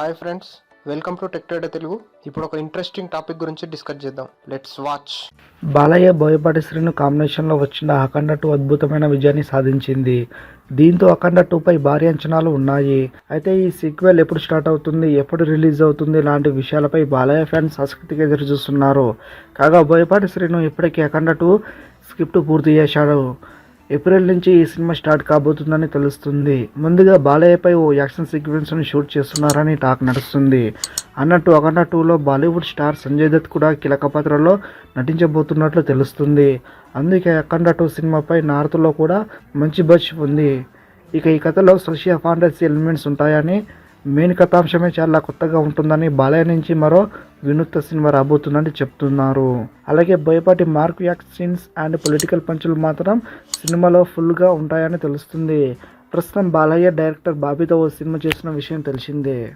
Hi friends welcome to tech trader Telugu ఇప్పుడు ఒక interesting topic గురించి డిస్కస్ చేద్దాం. లెట్స్ వాచ్ బాలయ్య బోయపాటి శ్రీను కాంబినేషన్లో వచ్చిన అఖండ టూ అద్భుతమైన విజయాన్ని సాధించింది. దీంతో అఖండ టూపై భారీ అంచనాలు ఉన్నాయి. అయితే ఈ సీక్వెల్ ఎప్పుడు స్టార్ట్ అవుతుంది ఎప్పుడు రిలీజ్ అవుతుంది లాంటి విషయాలపై బాలయ్య ఫ్యాన్స్ ఆసక్తిగా ఎదురు చూస్తున్నారు. కాగా బోయపాటి శ్రీను ఇప్పటికీ అఖండ టూ స్క్రిప్ట్ పూర్తి చేశాడు. ఏప్రిల్ నుంచి ఈ సినిమా స్టార్ట్ కాబోతుందని తెలుస్తుంది. ముందుగా బాలయ్యపై ఓ యాక్షన్ సీక్వెన్స్ను షూట్ చేస్తున్నారని టాక్ నడుస్తుంది. అన్నట్టు అఖండ టూలో బాలీవుడ్ స్టార్ సంజయ్ దత్ కూడా కీలక పాత్రలో నటించబోతున్నట్లు తెలుస్తుంది. అందుకే అఖండ టూ సినిమాపై నార్త్లో కూడా మంచి బజ్ ఉంది. ఇక ఈ కథలో సోషియా ఫాంటసీ ఎలిమెంట్స్ ఉంటాయని మెయిన్ కథాంశమే చాలా కొత్తగా ఉంటుందని బాలయ్య నుంచి మరో వినూత్న సినిమా రాబోతుందని చెప్తున్నారు. అలాగే Boyapati mark actions and political పంచులు మాత్రం సినిమాలో ఫుల్గా ఉంటాయని తెలుస్తుంది. ప్రస్తుతం బాలయ్య డైరెక్టర్ బాబీతో ఓ సినిమా చేసిన విషయం తెలిసిందే.